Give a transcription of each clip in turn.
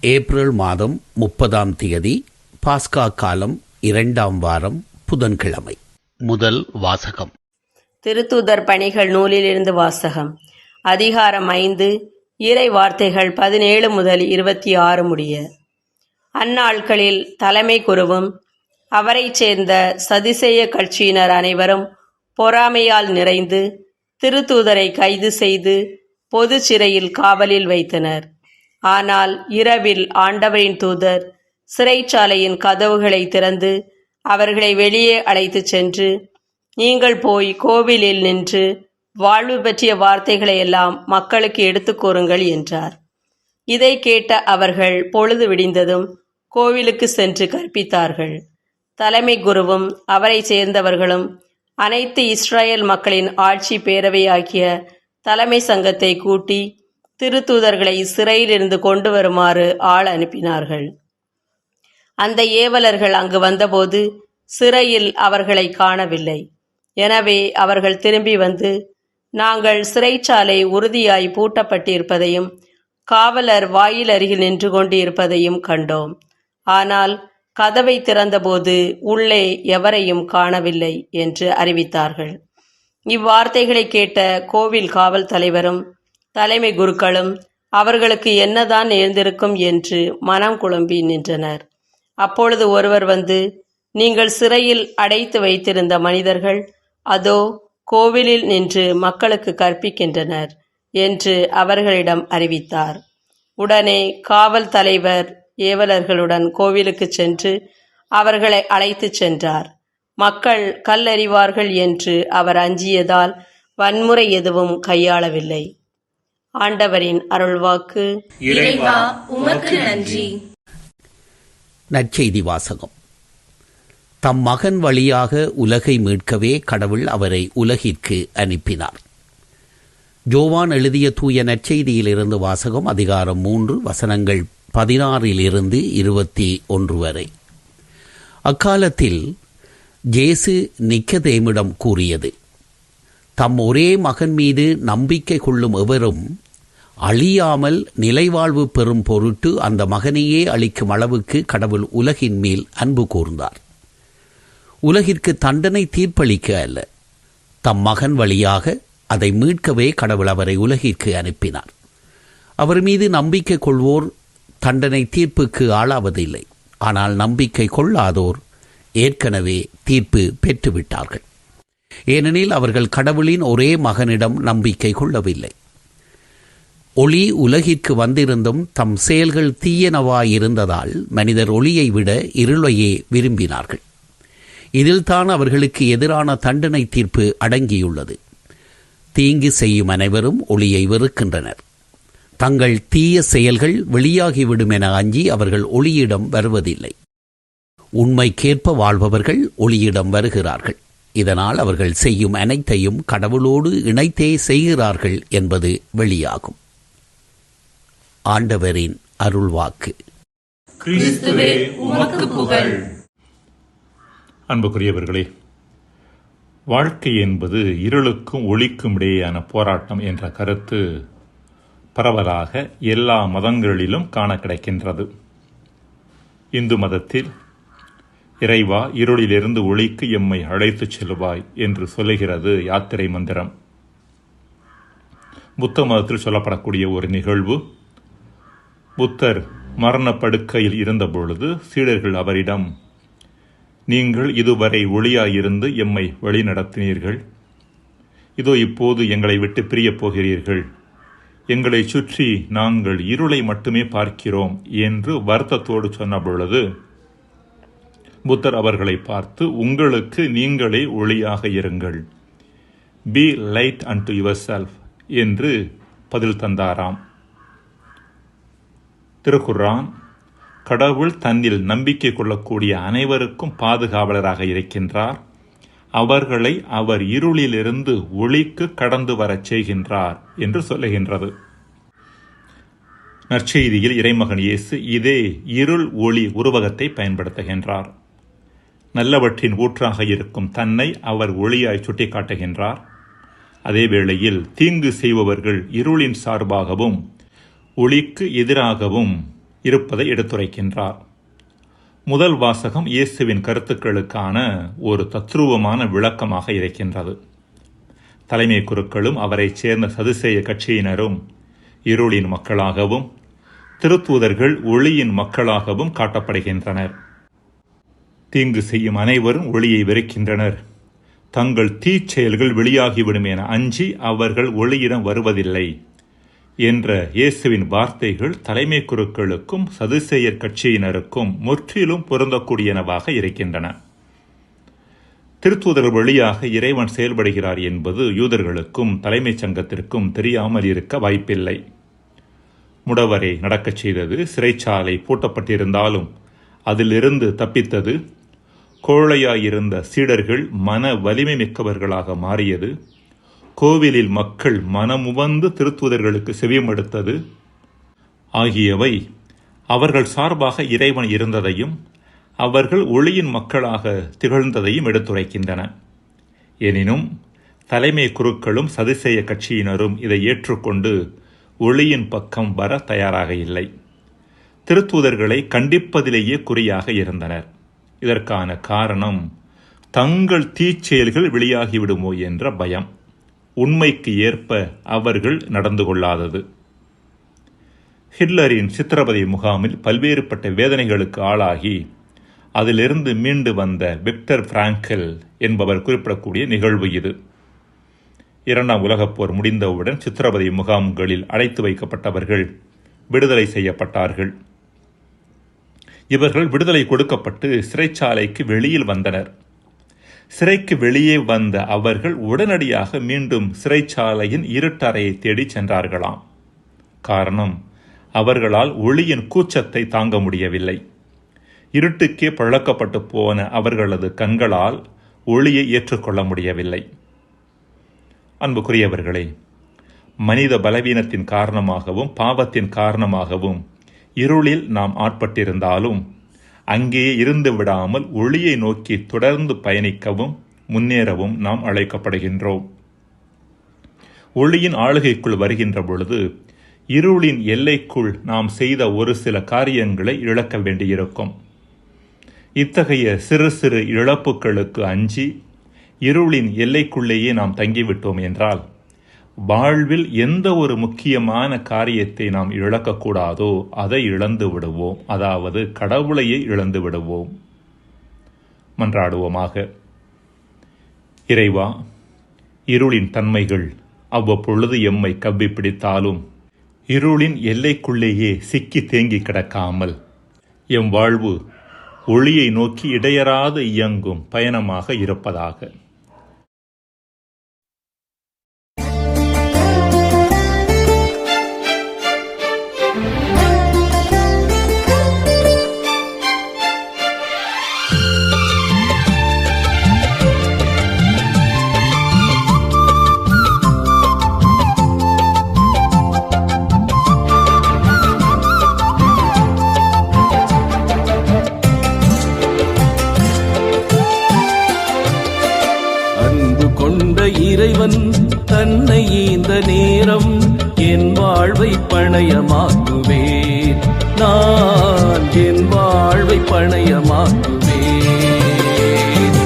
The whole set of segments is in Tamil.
ஏப்ரல் மாதம் முப்பதாம் தேதி பாஸ்கா காலம் இரண்டாம் வாரம் புதன்கிழமை. முதல் வாசகம். திருத்தூதர் பணிகள் நூலிலிருந்து வாசகம். அதிகாரம் ஐந்து இறை வார்த்தைகள் பதினேழு முதல் இருபத்தி ஆறு முடிய. அந்நாட்களில் தலைமை குருவும் அவரைச் சேர்ந்த சதிசேய கட்சியினர் அனைவரும் பொறாமையால் நிறைந்து திருத்தூதரை கைது செய்து பொது சிறையில் காவலில் வைத்தனர். ஆனால் இரவில் ஆண்டவரின் தூதர் சிறைச்சாலையின் கதவுகளை திறந்து அவர்களை வெளியே அழைத்துச் சென்று நீங்கள் போய் கோவிலில் நின்று வாழ்வு பற்றிய வார்த்தைகளை எல்லாம் மக்களுக்கு எடுத்து கூறுங்கள் என்றார். இதை கேட்ட அவர்கள் பொழுது விடிந்ததும் கோவிலுக்கு சென்று கற்பித்தார்கள். தலைமை குருவும் அவரை சேர்ந்தவர்களும் அனைத்து இஸ்ரேல் மக்களின் ஆட்சி பேரவையாகிய தலைமை சங்கத்தை கூட்டி திருத்தூதர்களை சிறையிலிருந்து கொண்டு வருமாறு ஆள் அனுப்பினார்கள். அந்த ஏவலர்கள் அங்கு வந்தபோது சிறையில் அவர்களை காணவில்லை. எனவே அவர்கள் திரும்பி வந்து நாங்கள் சிறைச்சாலை உறுதியாய் பூட்டப்பட்டிருப்பதையும் காவலர் வாயில் அருகில் நின்று கொண்டிருப்பதையும் கண்டோம். ஆனால் கதவை திறந்தபோது உள்ளே எவரையும் காணவில்லை என்று அறிவித்தார்கள். இவ்வார்த்தைகளை கேட்ட கோவில் காவல் தலைவரும் தலைமை குருக்களும் அவர்களுக்கு என்னதான் நேர்ந்திருக்கும் என்று மனம் குழம்பி நின்றனர். அப்பொழுது ஒருவர் வந்து நீங்கள் சிறையில் அடைத்து வைத்திருந்த மனிதர்கள் அதோ கோவிலில் நின்று மக்களுக்கு கற்பிக்கின்றனர் என்று அவர்களிடம் அறிவித்தார். உடனே காவல் தலைவர் ஏவலர்களுடன் கோவிலுக்கு சென்று அவர்களை அழைத்துச் சென்றார். மக்கள் கல்லறிவார்கள் என்று அவர் அஞ்சியதால் வன்முறை எதுவும் கையாளவில்லை. ஆண்டவரின் அருள்வாக்கு. இறைவா உமக்கு நன்றி. நற்செய்தி வாசகம். தம் மகன் வழியாக உலகை மீட்கவே கடவுள் அவரை உலகிற்கு அனுப்பினார். ஜோவான் எழுதிய தூய நற்செய்தியிலிருந்து வாசகம் அதிகாரம் மூன்று வசனங்கள் பதினாறிலிருந்து இருபத்தி ஒன்று வரை. அக்காலத்தில் ஜேசு நிக்கதேமிடம் கூறியது தம் ஒரே மகன் மீது நம்பிக்கை கொள்ளும் எவரும் அழியாமல் நிலைவாழ்வு பெறும் பொருட்டு அந்த மகனையே அளிக்கும் அளவுக்கு கடவுள் உலகின் மேல் அன்பு கூர்ந்தார். உலகிற்கு தண்டனை தீர்ப்பளிக்க அல்ல. தம் மகன் வழியாக அதை மீட்கவே கடவுள் அவரை உலகிற்கு அனுப்பினார். அவர் மீது நம்பிக்கை கொள்வோர் தண்டனை தீர்ப்புக்கு ஆளாவதில்லை. ஆனால் நம்பிக்கை கொள்ளாதோர் ஏற்கனவே தீர்ப்பு பெற்றுவிட்டார்கள். ஏனெனில் அவர்கள் கடவுளின் ஒரே மகனிடம் நம்பிக்கை கொள்ளவில்லை. ஒளி உலகிற்கு வந்திருந்தும் தம் செயல்கள் தீயனவாயிருந்ததால் மனிதர் ஒளியை விட இருளையே விரும்பினார்கள். இதில்தான் அவர்களுக்கு எதிரான தண்டனை தீர்ப்பு அடங்கியுள்ளது. தீங்கு செய்யும் அனைவரும் ஒளியை வெறுக்கின்றனர். தங்கள் தீய செயல்கள் வெளியாகிவிடும் என அஞ்சி அவர்கள் ஒளியிடம் வருவதில்லை. உண்மைக்கேற்ப வாழ்பவர்கள் ஒளியிடம் வருகிறார்கள். இதனால் அவர்கள் செய்யும் அனைத்தையும் கடவுளோடு இணைத்தே செய்கிறார்கள் என்பது வெளியாகும். ஆண்டவரின் அருள்வாக்கு. கிறிஸ்துவே உமக்கு புகழ். அன்புக்குரியவர்களே வாழ்க்கை என்பது இருளுக்கும் ஒளிக்கும் இடையேயான போராட்டம் என்ற கருத்து பரவலாக எல்லா மதங்களிலும் காண கிடைக்கின்றது. இந்து மதத்தில் இறைவா இருளிலிருந்து ஒளிக்கு எம்மை அழைத்துச் செல்வாய் என்று சொல்லுகிறது யாத்திரை மந்திரம். புத்த மதத்தில் சொல்லப்படக்கூடிய ஒரு நிகழ்வு புத்தர் மரணப்படுக்கையில் இருந்தபொழுது சீடர்கள் அவரிடம் நீங்கள் இதுவரை ஒளியாயிருந்து எம்மை வழிநடத்தினீர்கள். இதோ இப்போது எங்களை விட்டு பிரியப் போகிறீர்கள். எங்களை சுற்றி நாங்கள் இருளை மட்டுமே பார்க்கிறோம் என்று வருத்தத்தோடு சொன்ன பொழுது புத்தர் அவர்களை பார்த்து உங்களுக்கு நீங்களே ஒளியாக இருங்கள். Be light unto yourself என்று பதில் தந்தாராம். திருக்குர்ரான் கடவுள் தன்னில் நம்பிக்கை கொள்ளக்கூடிய அனைவருக்கும் பாதுகாவலராக இருக்கின்றார். அவர்களை அவர் இருளிலிருந்து ஒளிக்கு கடந்து வரச் செய்கின்றார் என்று சொல்லுகின்றது. நற்செய்தியில் இறைமகன் இயேசு இதே இருள் ஒளி உருவகத்தை பயன்படுத்துகின்றார். நல்லவற்றின் ஊற்றாக இருக்கும் தன்னை அவர் ஒளியாய் சுட்டிக்காட்டுகின்றார். அதே வேளையில் தீங்கு செய்பவர்கள் இருளின் சார்பாகவும் ஒளிக்கு எதிராகவும் இருப்பதை எடுத்துரைக்கின்றார். முதல் வாசகம் இயேசுவின் கருத்துக்களுக்கான ஒரு தத்ரூபமான விளக்கமாக இருக்கின்றது. தலைமை குருக்களும் அவரைச் சேர்ந்த சதுசேய கட்சியினரும் இருளின் மக்களாகவும் திருத்தூதர்கள் ஒளியின் மக்களாகவும் காட்டப்படுகின்றனர். தீங்கு செய்யும் அனைவரும் ஒளியை வெறுக்கின்றனர். தங்கள் தீச்செயல்கள் வெளியாகிவிடும் என அஞ்சி அவர்கள் ஒளியிடம் வருவதில்லை என்ற இயேசுவின் வார்த்தைகள் தலைமை குருக்களுக்கும் சதுசேயர் கட்சியினருக்கும் முற்றிலும் பொருந்தக்கூடியனவாக இருக்கின்றன. திருத்தூதர் வழியாக இறைவன் செயல்படுகிறார் என்பது யூதர்களுக்கும் தலைமைச் சங்கத்திற்கும் தெரியாமல் இருக்க வாய்ப்பில்லை. முடவரை நடக்கச் செய்தது சிறைச்சாலை பூட்டப்பட்டிருந்தாலும் அதிலிருந்து தப்பித்தது கோழையாயிருந்த சீடர்கள் மன வலிமை மிக்கவர்களாக மாறியது. கோவிலில் மக்கள் மனமுவந்து திருத்துவதர்களுக்கு செவிமடுத்தது ஆகியவை அவர்கள் சார்பாக இறைவன் இருந்ததையும் அவர்கள் ஒளியின் மக்களாக திகழ்ந்ததையும் எடுத்துரைக்கின்றன. எனினும் தலைமை குருக்களும் சதிசெய்ய கட்சியினரும் இதை ஏற்றுக்கொண்டு ஒளியின் பக்கம் வர தயாராக இல்லை. திருத்தூதர்களை கண்டிப்பதிலேயே குறியாக இருந்தனர். இதற்கான காரணம் தங்கள் தீச்செயல்கள் வெளியாகிவிடுமோ என்ற பயம். உண்மைக்கு ஏற்ப அவர்கள் நடந்து கொள்ளாதது. ஹிட்லரின் சித்திரவதை முகாமில் பல்வேறுபட்ட வேதனைகளுக்கு ஆளாகி அதிலிருந்து மீண்டு வந்த விக்டர் பிராங்கல் என்பவர் குறிப்பிடக்கூடிய நிகழ்வு இது. இரண்டாம் உலகப் போர் முடிந்தவுடன் சித்திரவதை முகாம்களில் அடைத்து வைக்கப்பட்டவர்கள் விடுதலை செய்யப்பட்டார்கள். இவர்கள் விடுதலை கொடுக்கப்பட்டு சிறைச்சாலைக்கு வெளியில் வந்தனர். சிறைக்கு வெளியே வந்த அவர்கள் உடனடியாக மீண்டும் சிறைச்சாலையின் இருட்டறையை தேடி சென்றார்களாம். காரணம் அவர்களால் ஒளியின் கூச்சத்தை தாங்க முடியவில்லை. இருட்டுக்கே பழக்கப்பட்டு போன அவர்களது கண்களால் ஒளியை ஏற்றுக்கொள்ள முடியவில்லை. அன்புக்குரியவர்களே மனித பலவீனத்தின் காரணமாகவும் பாவத்தின் காரணமாகவும் இருளில் நாம் ஆட்பட்டிருந்தாலும் அங்கேயே இருந்து விடாமல் ஒளியை நோக்கி தொடர்ந்து பயணிக்கவும் முன்னேறவும் நாம் அழைக்கப்படுகின்றோம். ஒளியின் ஆளுகைக்குள் வருகின்ற பொழுது இருளின் எல்லைக்குள் நாம் செய்த ஒரு சில காரியங்களை இழக்க வேண்டியிருக்கும். இத்தகைய சிறு சிறு இழப்புகளுக்கு அஞ்சி இருளின் எல்லைக்குள்ளேயே நாம் தங்கிவிட்டோம் என்றால் வாழ்வில் எந்த ஒரு முக்கியமான காரியத்தை நாம் இழக்கக்கூடாதோ அதை இழந்து விடுவோம். அதாவது கடவுளையே இழந்து விடுவோம். மன்றாடுவோமாக. இறைவா இருளின் தன்மைகள் அவ்வப்பொழுது எம்மை கவ்வி பிடித்தாலும் இருளின் எல்லைக்குள்ளேயே சிக்கி தேங்கி கிடக்காமல் எம் வாழ்வு ஒளியை நோக்கி இடையறாது இயங்கும் பயணமாக இருப்பதாக. நேரம் என் வாழ்வை பணயமாக்குவேன் நான் என் வாழ்வை பணயமாக்குவேன்.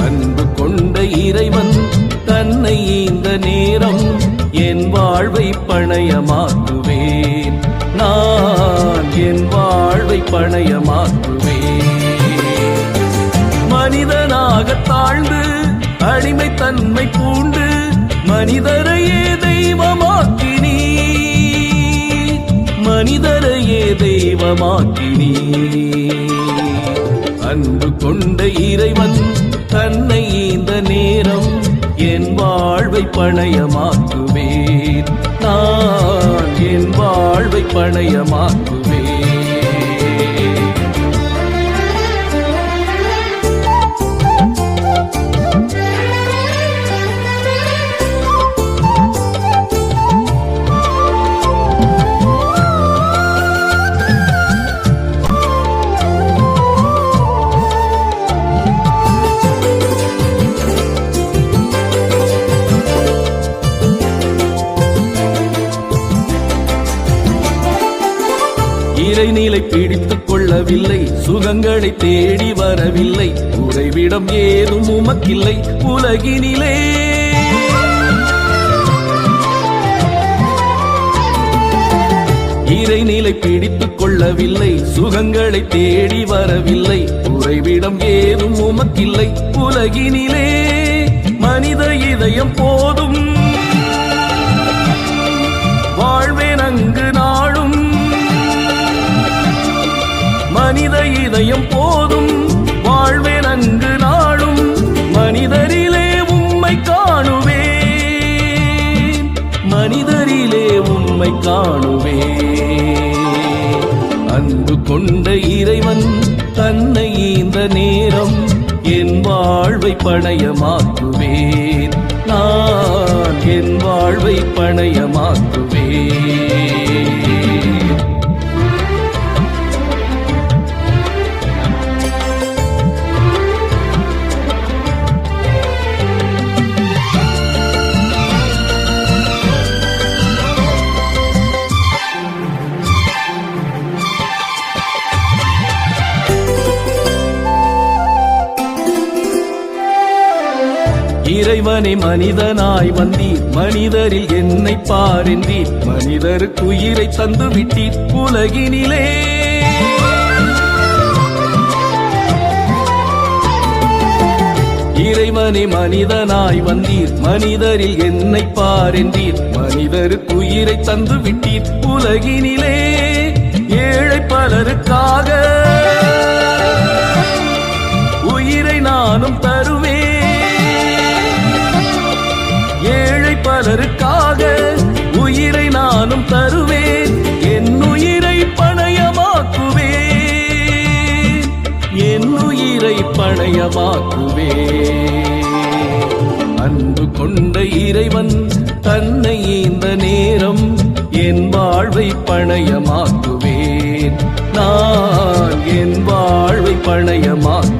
அன்பு கொண்ட இறைவன் தன்னை இந்த நேரம் என் வாழ்வை பணயமாக்குவேன். நான் என் வாழ்வை பணயமாக்குவேன். மனிதனாக தாழ்ந்து அடிமை தன்மை பூண்டு மனிதரையே தெய்வமாக்கினி மனிதரையே தெய்வமாக்கினி அன்பு கொண்ட இறைவன் தன்னை இந்த நேரம் என் வாழ்வை பணயமாக்குவேன். நான் என் வாழ்வை பணயமாக்கு இறைநிலை பிடித்துக் கொள்ளவில்லை சுகங்களை தேடி வரவில்லை உறைவிடம் ஏதும் உமக்கில்லை உலகினிலே. இறைநிலை பிடித்துக் கொள்ளவில்லை சுகங்களை தேடி வரவில்லை உறைவிடம் ஏதும் உமக்கில்லை உலகினிலே. மனித இதயம் போதும். வாழ்வேன் அங்கு நான் மனித இதயம் போதும். வாழ்வேன் அங்கு நாளும். மனிதரிலே உம்மை காணுவே மனிதரிலே உம்மை காணுவே அன்பு கொண்ட இறைவன் தன்னை இந்த நேரம் என் வாழ்வை பணயமாக்குவேன். நான் என் வாழ்வை பணயமாக்குவேன். இறைவனை மனிதனாய் வந்தீர். மனிதரில் என்னை பாரென்றீர். மனிதருக்கு உயிரை தந்து விட்டீர் உலகினிலே. இறைவனே மனிதனாய் வந்தீர். மனிதரில் என்னை பாரென்றீர். மனிதருக்கு உயிரை தந்து விட்டீர் உலகினிலே. ஏழை பலருக்காக உயிரை நானும் தருவேன் ஏழை பலருக்காக உயிரை நானும் தருவேன். என் உயிரை பணயமாக்குவேன். என் உயிரை பணயமாக்குவேன். அன்பு கொண்ட இறைவன் தன்னை இந்த நேரம் என் வாழ்வை பணயமாக்குவேன். நான் என் வாழ்வை பணயமாக்கு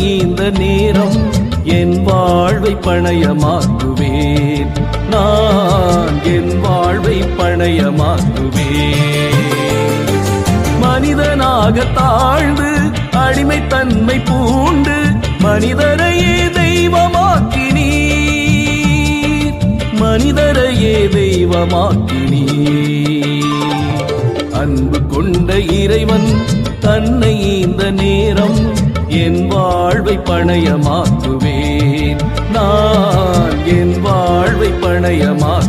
இந்த நேரம் என் வாழ்வை பணயமாக்குவேன். நான் என் வாழ்வை பணயமாக்குவேன். மனிதனாக தாழ்ந்து அடிமைத்தன்மை பூண்டு மனிதரையே தெய்வமாக்கினீர். மனிதரையே தெய்வமாக்கினீர். அன்பு கொண்ட இறைவன் தன்னை இந்த நேரம் என் வாழ்வை பணயமாக்குவேன். நான் என் வாழ்வை பணயமா